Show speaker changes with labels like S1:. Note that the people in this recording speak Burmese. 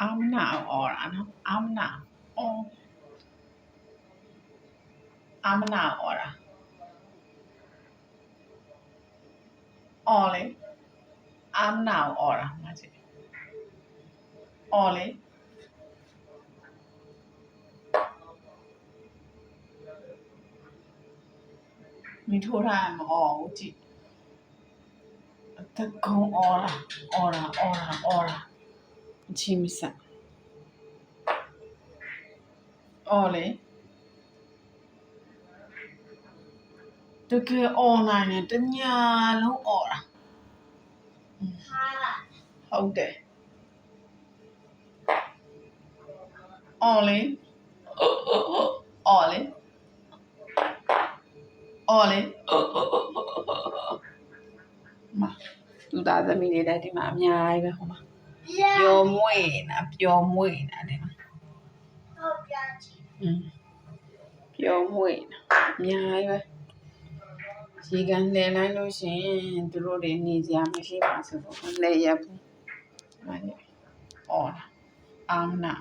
S1: အာမနာအော်တာနော်အာမနာအော်အာမနာအော်တာအော်လေအာမနာအော်တာမကြည့်အော်လေမိထိုးထားမအော်ဘူးကြည့်အသက်ကုံအော်တာအော်တာအော်တာအော်တာ အချင်းမဆက်အော်လေတကယ်အော်နိုင်တယ်တညာလုံးအော်တာ
S2: ဟာလား
S1: ဟုတ်တယ်အော်လေအော်လေအော်လေမသူသားသမီးတွေလည်းဒီမှာအများကြီးပဲဟိုမှာ
S2: ရ
S1: ပျော်မွေ့နေတာပျော်မွေ့နေတာဒီမှာ
S2: ဟုတ်ပြချင်
S1: อืมပျော်မွေ့နေတာအများကြီးပဲရေကန်လှည့်လိုက်လို့ရှရင်သူတို့တွေနေကြမရှိပါဆိုတော့လှည့်ရဘူး။ဟုတ်တယ်။အော်လားအာမနာ